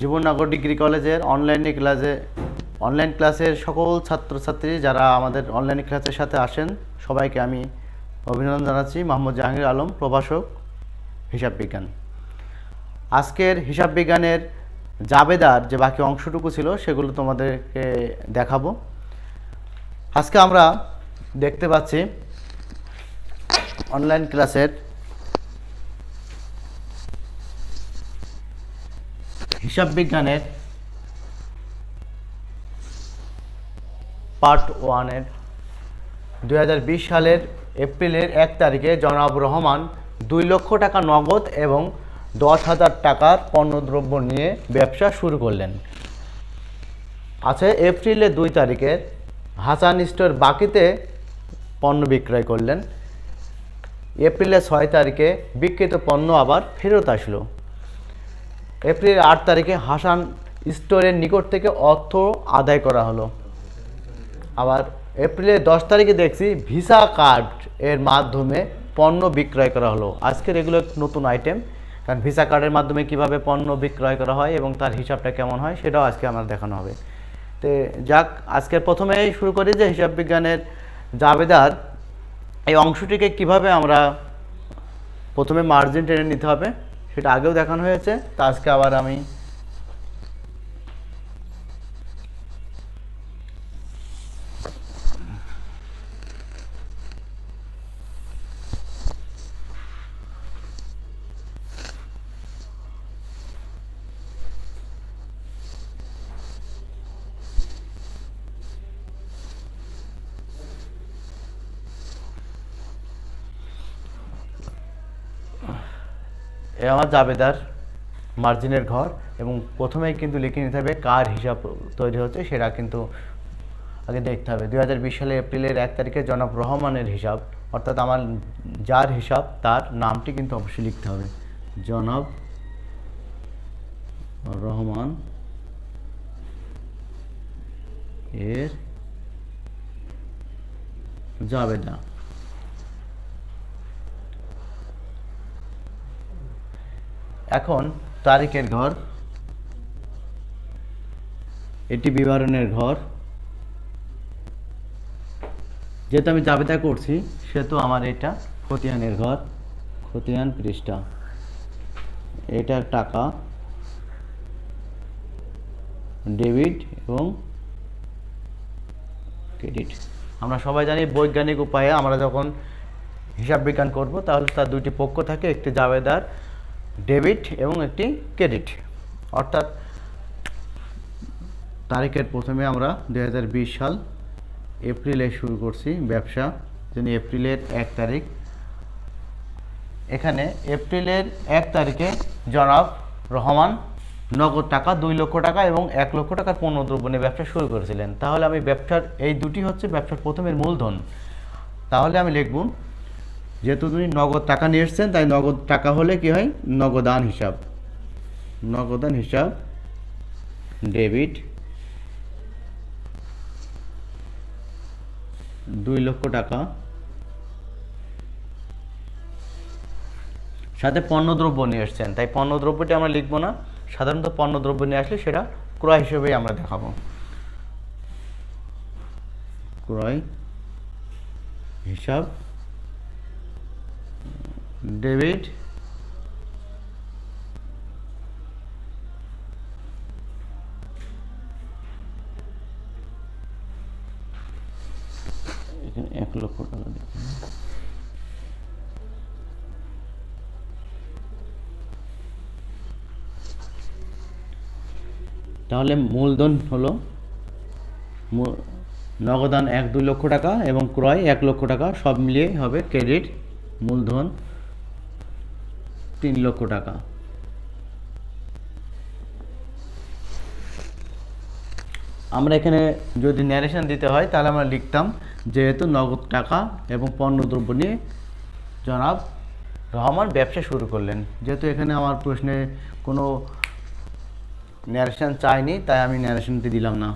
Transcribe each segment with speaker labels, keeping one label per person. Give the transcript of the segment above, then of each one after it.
Speaker 1: Jibannagar degree কলেজের অনলাইনে ক্লাসে অনলাইন ক্লাসের সকল ছাত্রছাত্রী যারা আমাদের অনলাইন ক্লাসের সাথে আসেন, সবাইকে আমি অভিনন্দন জানাচ্ছি। মোহাম্মদ জাহাঙ্গীর আলম, প্রভাষক, হিসাব বিজ্ঞান। আজকের হিসাব বিজ্ঞানের জাবেদার যে বাকি অংশটুকু ছিল, সেগুলো তোমাদেরকে দেখাবো। আজকে আমরা দেখতে পাচ্ছি অনলাইন ক্লাসের হিসাব বিজ্ঞানের পার্ট ওয়ানের দু হাজার বিশ সালের এপ্রিলের এক তারিখে জনাব রহমান দুই লক্ষ টাকা নগদ এবং দশ হাজার টাকার পণ্যদ্রব্য নিয়ে ব্যবসা শুরু করলেন। আছে এপ্রিলের দুই তারিখে হাসান স্টোর বাকিতে পণ্য বিক্রয় করলেন। এপ্রিলের ছয় তারিখে বিক্রিত পণ্য আবার ফেরত আসলো। এপ্রিল আট তারিখে হাসান স্টোরের নিকট থেকে অর্থ আদায় করা হলো। আবার এপ্রিলের দশ তারিখে দেখছি ভিসা কার্ড এর মাধ্যমে পণ্য বিক্রয় করা হলো। আজকের এগুলো এক নতুন আইটেম কারণ ভিসা কার্ডের মাধ্যমে কীভাবে পণ্য বিক্রয় করা হয় এবং তার হিসাবটা কেমন হয় সেটাও আজকে আমার দেখানো হবে। তো যাক, আজকের প্রথমেই শুরু করি যে হিসাব বিজ্ঞানের জাবেদার। এই অংশটিকে কীভাবে আমরা প্রথমে মার্জিন টেনে নিতে হবে? সেটা আগেও দেখানো হয়েছে তা আজকে আবার আমি এ আমার জাবেদার মার্জিনের ঘর এবং প্রথমেই কিন্তু লিখে নিতে হবে কার হিসাব তৈরি হচ্ছে সেটা কিন্তু আগে দেখতে হবে। দুই হাজার বিশ সালে এপ্রিলের এক তারিখে জনাব রহমানের হিসাব, অর্থাৎ আমার যার হিসাব তার নামটি কিন্তু অবশ্যই লিখতে হবে। জনাব রহমান এর জাবেদা। এখন তারিখের ঘর। এটি বিবরণের ঘর। যেহেতু আমি জাবেদা করছি, সেহেতু আমার এটা খতিয়ানের ঘর, খতিয়ান পৃষ্ঠা। এটা টাকা, ডেবিট এবং ক্রেডিট। আমরা সবাই জানি বৈজ্ঞানিক উপায়ে আমরা যখন হিসাব বিজ্ঞান করব, তাহলে তার দুইটি পক্ষ থাকে, একটি জাবেদার ডেবিট এবং একটি ক্রেডিট। অর্থাৎ তারিখের প্রথমে আমরা দু হাজার বিশ সাল এপ্রিলে শুরু করছি ব্যবসা, যেন এপ্রিলের এক তারিখ। এখানে এপ্রিলের এক তারিখে জনাব রহমান নগদ টাকা, দুই লক্ষ টাকা এবং এক লক্ষ টাকার পণ্য দ্রব্য নিয়ে ব্যবসা শুরু করেছিলেন। তাহলে আমি ব্যবসার, এই দুটি হচ্ছে ব্যবসার প্রথমের মূলধন। তাহলে আমি লিখব যেহেতু তুমি নগদ টাকা নিয়ে এসছেন, তাই নগদ টাকা হলে কি হয়? নগদান হিসাব। নগদান হিসাব, ডেবিট। দুই লক্ষ টাকা। সাথে পণ্যদ্রব্য নিয়ে এসছেন, তাই পণ্যদ্রব্যটি আমরা লিখব না। সাধারণত পণ্যদ্রব্য নিয়ে আসলে সেটা ক্রয় হিসেবেই আমরা দেখাবো। ক্রয় হিসাব। ডেবিট এক লক্ষ টাকা তাহলে মূলধন হলো নগদান এক দুই লক্ষ টাকা এবং ক্রয় এক লক্ষ টাকা, সব মিলিয়ে হবে ক্রেডিট, মূলধন। তিন লক্ষ টাকা। আমরা এখানে যদি ন্যারেশন দিতে হয়, তাহলে আমরা লিখতাম যেহেতু নগদ টাকা এবং পণ্যদ্রব্য নিয়ে জনাব রহমান ব্যবসা শুরু করলেন। যেহেতু এখানে আমার প্রশ্নে কোনো ন্যারেশন চাইনি, তাই আমি ন্যারেশনটি দিলাম না।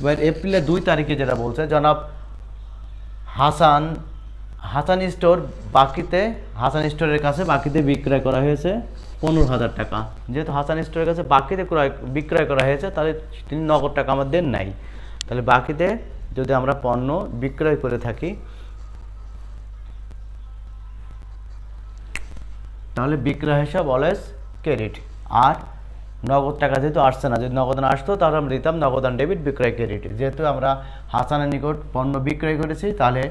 Speaker 1: এবার এপ্রিলের দুই তারিখে যেটা বলছে, জনাব হাসান হাসান স্টোর বাকিতে, হাসান স্টোরের কাছে বাকিতে বিক্রয় করা হয়েছে পনেরো হাজার টাকা। যেহেতু হাসান স্টোরের কাছে বাকিতে ক্রয়, বিক্রয় করা হয়েছে, তাহলে তিনি নগদ টাকা আমার দেন নাই। তাহলে বাকিতে যদি আমরা পণ্য বিক্রয় করে থাকি, তাহলে বিক্রয় হিসাব অলওয়েজ ক্রেডিট আর নগদ টাকা যেহেতু আসছে না, যদি নগদান আসতো তাহলে আমরা দিতাম নগদান ডেবিট বিক্রয় ক্রেডিট যেহেতু আমরা হাসানের নিকট পণ্য বিক্রয় করেছি, তাহলে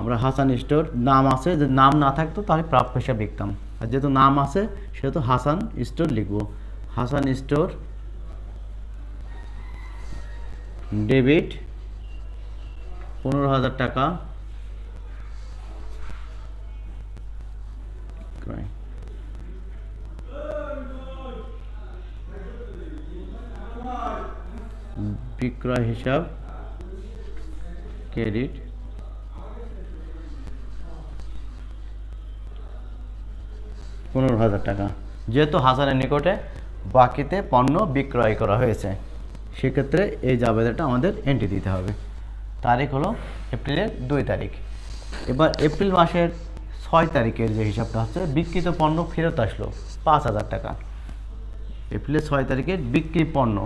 Speaker 1: আমরা হাসান স্টোর নাম আছে, যদি নাম না থাকতো তাহলে প্রাপ্য হিসাব লিখতাম আর যেহেতু নাম আছে, সেহেতু হাসান স্টোর লিখব। হাসান স্টোর ডেবিট পনেরো হাজার টাকা। ক্রয়। বিক্রয় হিসাব, ক্রেডিট। পনেরো হাজার টাকা। যেহেতু হাসানের নিকটে বাকিতে পণ্য বিক্রয় করা হয়েছে, সেক্ষেত্রে এই জাবেদাটা আমাদের এন্ট্রি দিতে হবে। তারিখ হলো এপ্রিলের দুই তারিখ। এবার এপ্রিল মাসের ছয় তারিখের যে হিসাবটা হচ্ছে, বিক্রিত পণ্য ফেরত আসলো পাঁচ হাজার টাকা। এপ্রিলের ছয় তারিখে বিক্রি পণ্য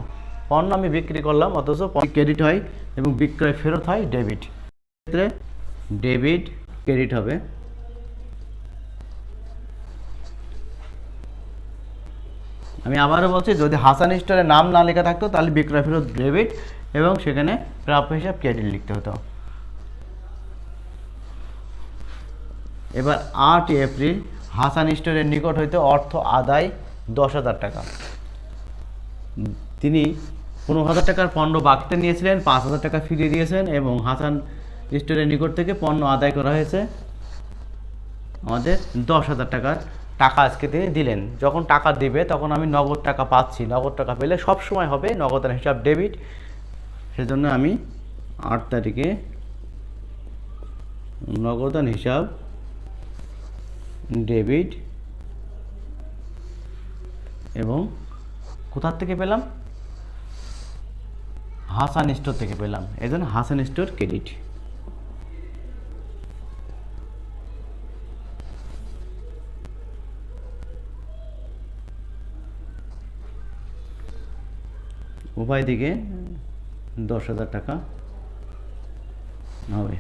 Speaker 1: পণ্য আমি বিক্রি করলাম, অথচ ক্রেডিট হয় এবং বিক্রয় ফেরত হয় ডেবিট ক্ষেত্রে ডেবিট ক্রেডিট হবে। আমি আবারও বলছি, যদি হাসান স্টোরের নাম না লেখা থাকতো, তাহলে বিক্রয় ফেরত ডেবিট এবং সেখানে প্রাপ্য হিসাব ক্রেডিট লিখতে হতো। এবার আট এপ্রিল, হাসান স্টোরের নিকট হইতে অর্থ আদায় দশ হাজার টাকা। তিনি পনেরো হাজার টাকার পণ্য বাকিতে নিয়েছিলেন, পাঁচ হাজার টাকা ফিরিয়ে দিয়েছেন এবং হাসান স্টোরের নিকট থেকে পণ্য আদায় করা হয়েছে। আমাদের দশ হাজার টাকার টাকা আজকে তিনি দিলেন। যখন টাকা দেবে, তখন আমি নগদ টাকা পাচ্ছি। নগদ টাকা পেলে সব সময় হবে নগদের হিসাব ডেবিট। সেজন্য আমি আট তারিখে নগদান হিসাব ডেবিট এবং কোথার থেকে পেলাম? হাসান স্টোর থেকে পেলাম। এই জন্য হাসান স্টোর ক্রেডিট উভয় দিকে দশ হাজার টাকা হবে।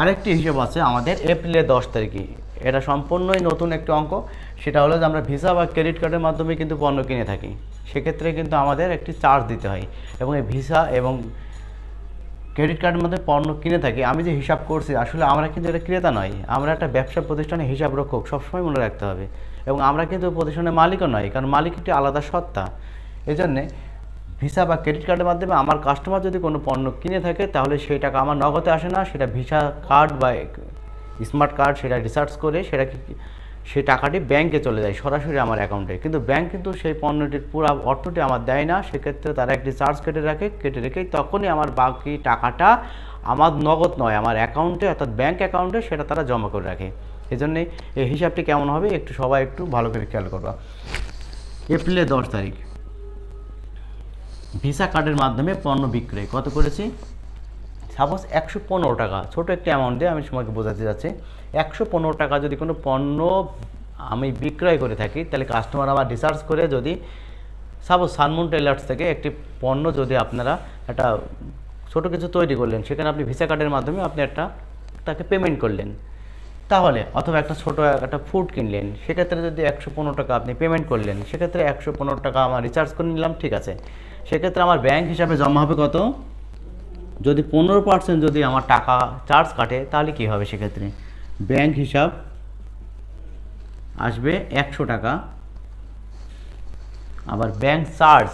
Speaker 1: আরেকটি হিসেব আছে আমাদের এপ্রিলের দশ তারিখে। এটা সম্পূর্ণই নতুন একটি অঙ্ক। সেটা হলো যে আমরা ভিসা বা ক্রেডিট কার্ডের মাধ্যমে কিন্তু পণ্য কিনে থাকি। সেক্ষেত্রে কিন্তু আমাদের একটি চার্জ দিতে হয় এবং এই ভিসা এবং ক্রেডিট কার্ডের মধ্যে পণ্য কিনে থাকি। আমি যে হিসাব করছি, আসলে আমরা কিন্তু এটা ক্রেতা নয়। আমরা একটা ব্যবসা প্রতিষ্ঠানে হিসাব রক্ষক, সবসময় মনে রাখতে হবে। এবং আমরা কিন্তু প্রতিষ্ঠানের মালিকও নয়, কারণ মালিক একটি আলাদা সত্তা। এই জন্যে ভিসা বা ক্রেডিট কার্ডের মাধ্যমে আমার কাস্টমার যদি কোনো পণ্য কিনে থাকে, তাহলে সেই টাকা আমার নগদে আসে না। সেটা ভিসা কার্ড বা স্মার্ট কার্ড সেটা রিসার্চ করে সেটা সেই টাকাটি ব্যাংকে চলে যায়, সরাসরি আমার অ্যাকাউন্টে কিন্তু ব্যাংক কিন্তু সেই পণ্যটির পুরো অর্থটি আমার দেয় না, সেক্ষেত্রে তারা একটি চার্জ কেটে রাখে, কেটে রেখে তখনই আমার বাকি টাকাটা আমার নগদ নয়, আমার অ্যাকাউন্টে অর্থাৎ ব্যাংক অ্যাকাউন্টে সেটা তারা জমা করে রাখে। এই জন্যে এই হিসাবটি কেমন হবে একটু সবাই একটু ভালো করে খেয়াল করবা। এপ্রিলের দশ তারিখ। ভিসা কার্ডের মাধ্যমে পণ্য বিক্রয়, কত করেছি? সাপোজ একশো পনেরো টাকা, ছোটো একটি অ্যামাউন্ট দিয়ে আমি সময়কে বোঝাতে যাচ্ছি। একশো পনেরো টাকা যদি কোনো পণ্য আমি বিক্রয় করে থাকি, তাহলে কাস্টমার আবার রিসার্চ করে যদি সাপোজ সানমুন টেলার্স থেকে একটি পণ্য যদি আপনারা একটা ছোটো কিছু তৈরি করলেন, সেখানে আপনি ভিসা কার্ডের মাধ্যমে আপনি একটা, তাকে পেমেন্ট করলেন। তাহলে অথবা একটা ছোটো একটা ফুড কিনলেন, সেক্ষেত্রে যদি একশো পনেরো টাকা আপনি পেমেন্ট করলেন, সেক্ষেত্রে একশো পনেরো টাকা আমার রিচার্জ করে নিলাম, ঠিক আছে। সেক্ষেত্রে আমার ব্যাংক হিসাবে জমা হবে কত? যদি পনেরো পার্সেন্ট যদি আমার টাকা চার্জ কাটে, তাহলে কী হবে সেক্ষেত্রে? ব্যাংক হিসাব আসবে একশো টাকা। আবার ব্যাংক চার্জ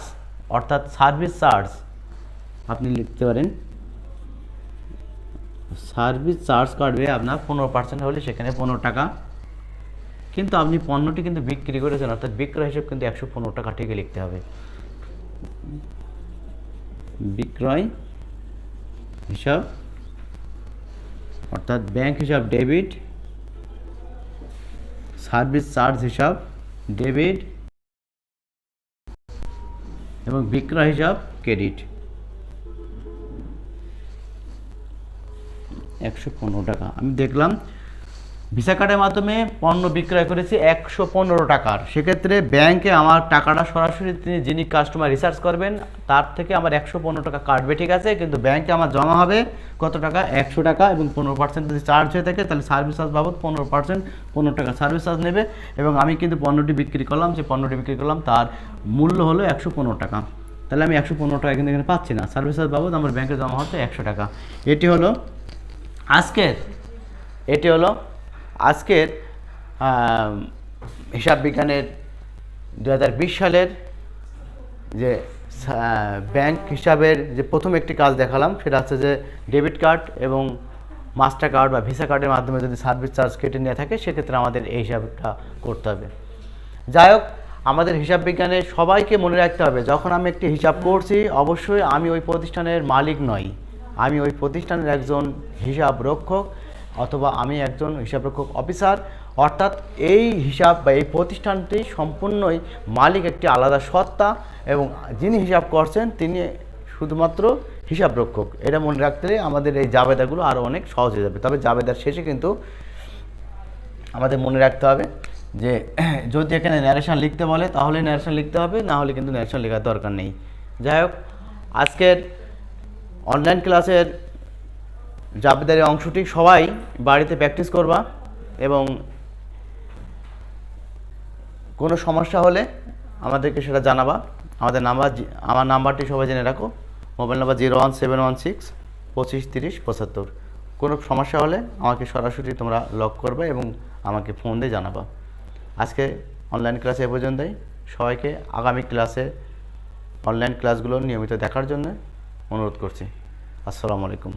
Speaker 1: অর্থাৎ সার্ভিস চার্জ আপনি লিখতে পারেন। সার্ভিস চার্জ কাটবে আপনার পনেরো পার্সেন্ট হলে সেখানে পনেরো টাকা। কিন্তু আপনি পণ্যটি কিন্তু বিক্রি করেছেন, অর্থাৎ বিক্রয় হিসেব কিন্তু একশো পনেরো টাকা ঠিকই লিখতে হবে। বিক্রয় হিসাব, অর্থাৎ ব্যাংক হিসাব ডেবিট সার্ভিস চার্জ হিসাব ডেবিট এবং বিক্রয় হিসাব ক্রেডিট একশো পনেরো টাকা। আমি দেখলাম ভিসা কার্ডের মাধ্যমে পণ্য বিক্রয় করেছি একশো পনেরো টাকার। সেক্ষেত্রে ব্যাংকে আমার টাকাটা সরাসরি তিনি যিনি কাস্টমার রিসার্চ করবেন, তার থেকে আমার একশো পনেরো টাকা কাটবে ঠিক আছে, কিন্তু ব্যাংকে আমার জমা হবে কত টাকা? একশো টাকা এবং পনেরো পার্সেন্ট যদি চার্জ হয়ে থাকে, তাহলে সার্ভিস চার্জ বাবদ পনেরো পার্সেন্ট পনেরো টাকা সার্ভিস চার্জ নেবে। এবং আমি কিন্তু পণ্যটি বিক্রি করলাম, যে পণ্যটি বিক্রি করলাম, তার মূল্য হলো একশো পনেরো টাকা। তাহলে আমি একশো পনেরো টাকা কিন্তু এখানে পাচ্ছি না। সার্ভিস চার্জ বাবদ আমার ব্যাংকে জমা হচ্ছে একশো টাকা। এটি হলো আজকের, এটি হলো আজকের হিসাব বিজ্ঞানের দু হাজার বিশ সালের যে ব্যাংক হিসাবের যে প্রথম একটি কাজ দেখালাম, সেটা হচ্ছে যে ডেবিট কার্ড এবং মাস্টার কার্ড বা ভিসা কার্ডের মাধ্যমে যদি সার্ভিস চার্জ কেটে নিয়ে থাকে, সেক্ষেত্রে আমাদের এই হিসাবটা করতে হবে। যাই হোক, আমাদের হিসাব বিজ্ঞানে সবাইকে মনে রাখতে হবে, যখন আমি একটি হিসাব করছি, অবশ্যই আমি ওই প্রতিষ্ঠানের মালিক নই। আমি ওই প্রতিষ্ঠানের একজন হিসাব রক্ষক অথবা আমি একজন হিসাবরক্ষক অফিসার, অর্থাৎ এই হিসাব বা এই প্রতিষ্ঠানটি সম্পূর্ণই মালিক একটি আলাদা সত্তা এবং যিনি হিসাব করছেন তিনি শুধুমাত্র হিসাবরক্ষক। এটা মনে রাখতে আমাদের এই জাবেদাগুলো আরও অনেক সহজ হয়ে যাবে। তবে জাবেদার শেষে কিন্তু আমাদের মনে রাখতে হবে যে যদি এখানে ন্যারেশন লিখতে বলে, তাহলে ন্যারেশন লিখতে হবে, না হলে কিন্তু ন্যারেশন লেখার দরকার নেই। যাই হোক, আজকের অনলাইন ক্লাসের জাবেদারি অংশটি সবাই বাড়িতে প্র্যাকটিস করবা এবং কোনো সমস্যা হলে আমাদেরকে সেটা জানাবা। আমাদের নাম্বার আমার নাম্বারটি সবাই জেনে রাখো। Mobile number zero one seven one six পঁচিশ তিরিশ পঁচাত্তর। কোনো সমস্যা হলে আমাকে সরাসরি তোমরা লক করবে এবং আমাকে ফোন দিয়ে জানাবা। আজকে অনলাইন ক্লাসে এ পর্যন্তই। সবাইকে আগামী ক্লাসে অনলাইন ক্লাসগুলো নিয়মিত দেখার জন্য অনুরোধ করছি। আসসালামু আলাইকুম।